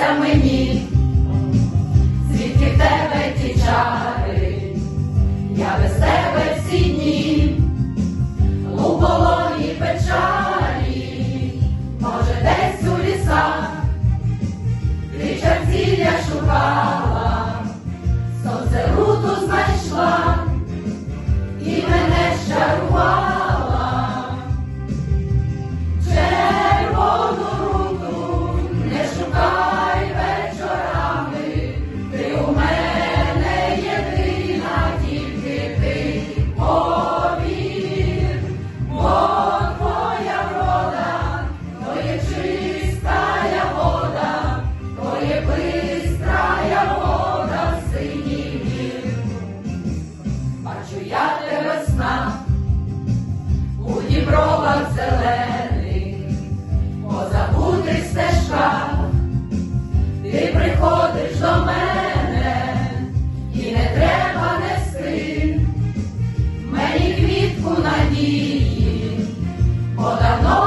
здався мені, звідки в тебе ті чари, я без тебе всі дні, у полоні печалі, може, десь у лісах, ти чарцілля шукав. у надії, подано?